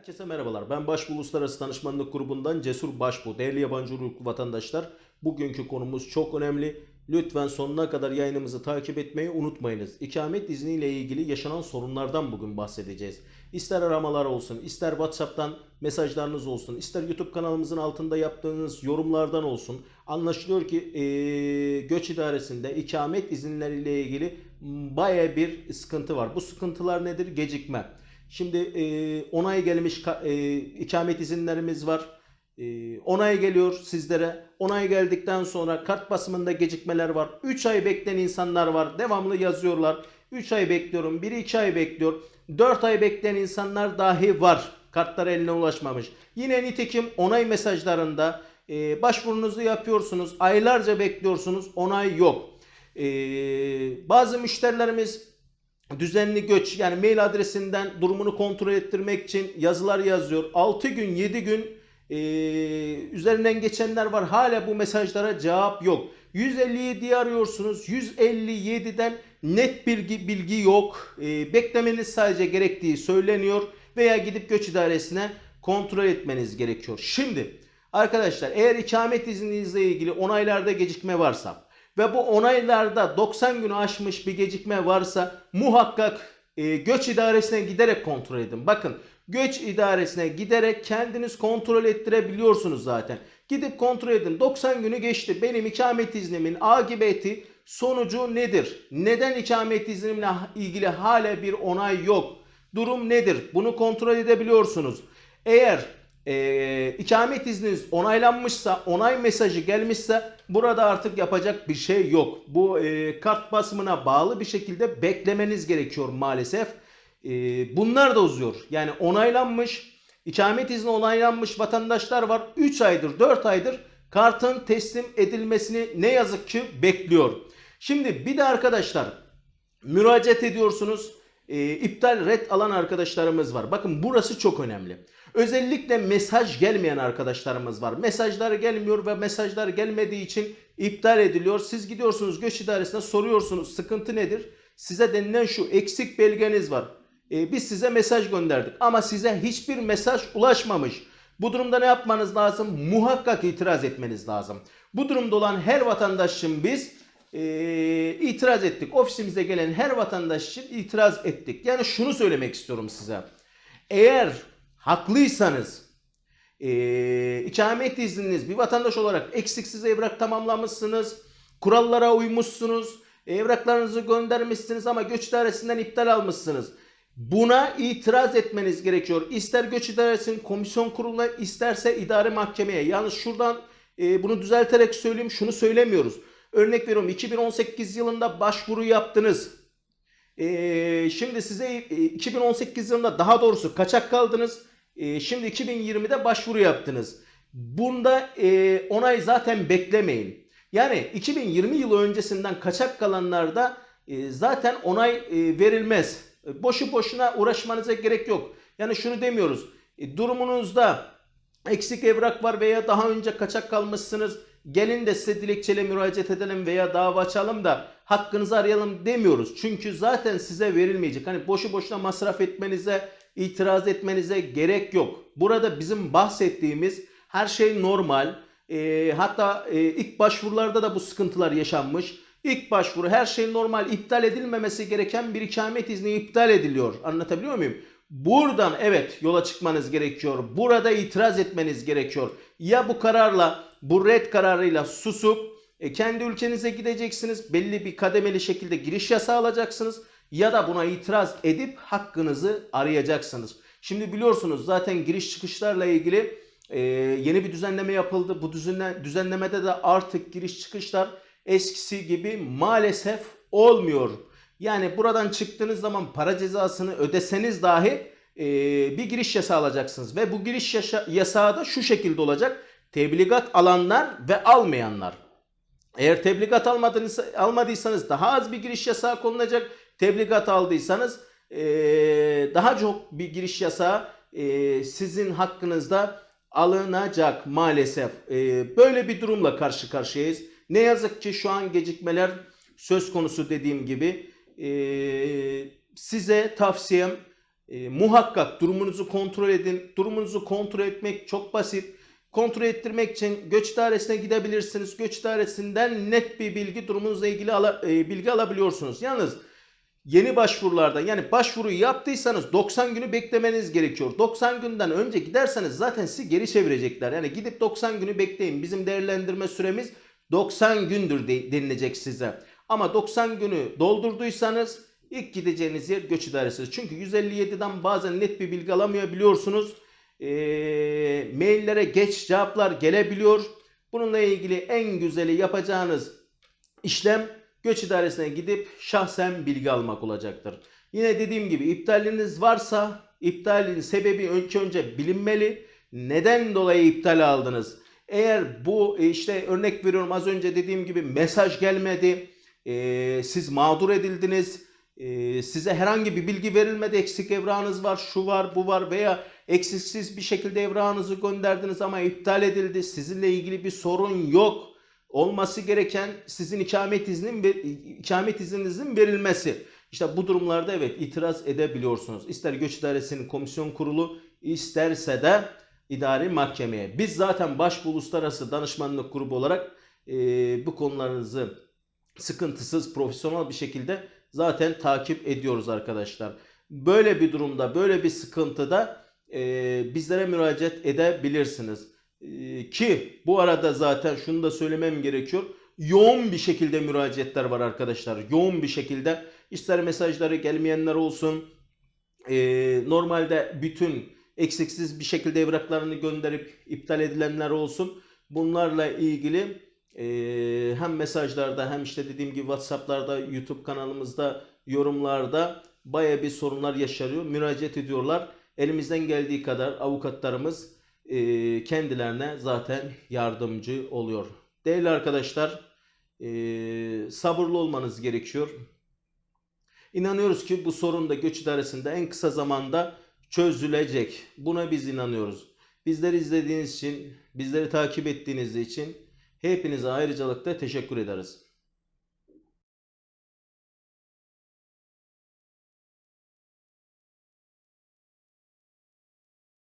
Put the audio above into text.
Herkese merhabalar. Ben Başbu Uluslararası Danışmanlık Grubu'ndan Cesur Başbu. Değerli yabancı uyruklu vatandaşlar, bugünkü konumuz çok önemli. Lütfen sonuna kadar yayınımızı takip etmeyi unutmayınız. İkamet izniyle ilgili yaşanan sorunlardan bugün bahsedeceğiz. İster aramalar olsun, ister WhatsApp'tan mesajlarınız olsun, ister YouTube kanalımızın altında yaptığınız yorumlardan olsun. Anlaşılıyor ki eee, göç idaresinde ikamet izinleriyle ilgili baya bir sıkıntı var. Bu sıkıntılar nedir? Gecikme. Şimdi e, onay gelmiş e, ikamet izinlerimiz var. E, onay geliyor sizlere. Onay geldikten sonra kart basımında gecikmeler var. 3 ay bekleyen insanlar var. Devamlı yazıyorlar. 3 ay bekliyorum. 1-2 ay bekliyor. 4 ay bekleyen insanlar dahi var. Kartlar eline ulaşmamış. Yine nitekim onay mesajlarında e, başvurunuzu yapıyorsunuz. Aylarca bekliyorsunuz. Onay yok. E, bazı müşterilerimiz düzenli göç yani mail adresinden durumunu kontrol ettirmek için yazılar yazıyor. 6 gün 7 gün e, üzerinden geçenler var. Hala bu mesajlara cevap yok. 157'yi arıyorsunuz. 157'den net bilgi bilgi yok. E, beklemeniz sadece gerektiği söyleniyor veya gidip göç idaresine kontrol etmeniz gerekiyor. Şimdi arkadaşlar eğer ikamet izninizle ilgili onaylarda gecikme varsa ve bu onaylarda 90 günü aşmış bir gecikme varsa muhakkak e, göç idaresine giderek kontrol edin. Bakın göç idaresine giderek kendiniz kontrol ettirebiliyorsunuz zaten. Gidip kontrol edin. 90 günü geçti. Benim ikamet iznimin akıbeti sonucu nedir? Neden ikamet iznimle ilgili hala bir onay yok? Durum nedir? Bunu kontrol edebiliyorsunuz. Eğer e, ikamet izniniz onaylanmışsa, onay mesajı gelmişse burada artık yapacak bir şey yok. Bu e, kart basımına bağlı bir şekilde beklemeniz gerekiyor maalesef. E, bunlar da uzuyor. Yani onaylanmış, ikamet izni onaylanmış vatandaşlar var. 3 aydır, 4 aydır kartın teslim edilmesini ne yazık ki bekliyor. Şimdi bir de arkadaşlar müracaat ediyorsunuz. E, iptal red alan arkadaşlarımız var. Bakın burası çok önemli. Özellikle mesaj gelmeyen arkadaşlarımız var. Mesajlar gelmiyor ve mesajlar gelmediği için iptal ediliyor. Siz gidiyorsunuz göç idaresine soruyorsunuz sıkıntı nedir? Size denilen şu eksik belgeniz var. E, biz size mesaj gönderdik ama size hiçbir mesaj ulaşmamış. Bu durumda ne yapmanız lazım? Muhakkak itiraz etmeniz lazım. Bu durumda olan her vatandaş için biz e, itiraz ettik. Ofisimize gelen her vatandaş için itiraz ettik. Yani şunu söylemek istiyorum size. Eğer haklıysanız e, ikamet izniniz bir vatandaş olarak eksiksiz evrak tamamlamışsınız. Kurallara uymuşsunuz. Evraklarınızı göndermişsiniz ama göç idaresinden iptal almışsınız. Buna itiraz etmeniz gerekiyor. İster göç idaresinin komisyon kuruluna isterse idare mahkemeye. Yalnız şuradan e, bunu düzelterek söyleyeyim şunu söylemiyoruz. Örnek veriyorum 2018 yılında başvuru yaptınız. Ee, şimdi size e, 2018 yılında daha doğrusu kaçak kaldınız. Ee, şimdi 2020'de başvuru yaptınız. Bunda e, onay zaten beklemeyin. Yani 2020 yılı öncesinden kaçak kalanlarda e, zaten onay e, verilmez. E, boşu boşuna uğraşmanıza gerek yok. Yani şunu demiyoruz. E, durumunuzda eksik evrak var veya daha önce kaçak kalmışsınız. Gelin de size dilekçeyle müracaat edelim veya dava açalım da hakkınızı arayalım demiyoruz. Çünkü zaten size verilmeyecek. Hani boşu boşuna masraf etmenize, itiraz etmenize gerek yok. Burada bizim bahsettiğimiz her şey normal. Ee, hatta e, ilk başvurularda da bu sıkıntılar yaşanmış. İlk başvuru her şey normal. iptal edilmemesi gereken bir ikamet izni iptal ediliyor. Anlatabiliyor muyum? Buradan evet yola çıkmanız gerekiyor. Burada itiraz etmeniz gerekiyor. Ya bu kararla, bu red kararıyla susup e, kendi ülkenize gideceksiniz. Belli bir kademeli şekilde giriş yasağı alacaksınız. Ya da buna itiraz edip hakkınızı arayacaksınız. Şimdi biliyorsunuz zaten giriş çıkışlarla ilgili e, yeni bir düzenleme yapıldı. Bu düzenle, düzenlemede de artık giriş çıkışlar eskisi gibi maalesef olmuyor. Yani buradan çıktığınız zaman para cezasını ödeseniz dahi e, bir giriş yasağı alacaksınız. Ve bu giriş yasa- yasağı da şu şekilde olacak. Tebligat alanlar ve almayanlar. Eğer tebligat almadıysa, almadıysanız daha az bir giriş yasağı konulacak. Tebligat aldıysanız e, daha çok bir giriş yasağı e, sizin hakkınızda alınacak maalesef. E, böyle bir durumla karşı karşıyayız. Ne yazık ki şu an gecikmeler söz konusu dediğim gibi. E, size tavsiyem E, muhakkak durumunuzu kontrol edin. Durumunuzu kontrol etmek çok basit. Kontrol ettirmek için göç dairesine gidebilirsiniz. Göç dairesinden net bir bilgi durumunuzla ilgili ala- e, bilgi alabiliyorsunuz. Yalnız yeni başvurularda yani başvuruyu yaptıysanız 90 günü beklemeniz gerekiyor. 90 günden önce giderseniz zaten sizi geri çevirecekler. Yani gidip 90 günü bekleyin. Bizim değerlendirme süremiz 90 gündür de- denilecek size. Ama 90 günü doldurduysanız ilk gideceğiniz yer göç idaresi. Çünkü 157'den bazen net bir bilgi alamayabiliyorsunuz. Eee maillere geç cevaplar gelebiliyor. Bununla ilgili en güzeli yapacağınız işlem göç idaresine gidip şahsen bilgi almak olacaktır. Yine dediğim gibi iptaliniz varsa iptalin sebebi önce önce bilinmeli. Neden dolayı iptal aldınız? Eğer bu e, işte örnek veriyorum az önce dediğim gibi mesaj gelmedi. e, siz mağdur edildiniz. e, size herhangi bir bilgi verilmedi. Eksik evrağınız var, şu var, bu var veya eksiksiz bir şekilde evrağınızı gönderdiniz ama iptal edildi. Sizinle ilgili bir sorun yok olması gereken sizin ikamet izninin ve ikamet izninizin verilmesi. İşte bu durumlarda evet itiraz edebiliyorsunuz. İster göç idaresinin komisyon kurulu isterse de idari mahkemeye. Biz zaten Başbu Uluslararası Danışmanlık Grubu olarak e, bu konularınızı sıkıntısız, profesyonel bir şekilde zaten takip ediyoruz arkadaşlar. Böyle bir durumda, böyle bir sıkıntıda e, bizlere müracaat edebilirsiniz. Ee, ki bu arada zaten şunu da söylemem gerekiyor. Yoğun bir şekilde müracaatler var arkadaşlar. Yoğun bir şekilde ister mesajları gelmeyenler olsun. ee, normalde bütün eksiksiz bir şekilde evraklarını gönderip iptal edilenler olsun. Bunlarla ilgili ee, hem mesajlarda hem işte dediğim gibi WhatsApp'larda, YouTube kanalımızda, yorumlarda baya bir sorunlar yaşanıyor. Müracaat ediyorlar. Elimizden geldiği kadar avukatlarımız e, kendilerine zaten yardımcı oluyor. Değerli arkadaşlar e, sabırlı olmanız gerekiyor. İnanıyoruz ki bu sorun da göç idaresinde en kısa zamanda çözülecek. Buna biz inanıyoruz. Bizleri izlediğiniz için, bizleri takip ettiğiniz için hepinize ayrıcalıkla teşekkür ederiz.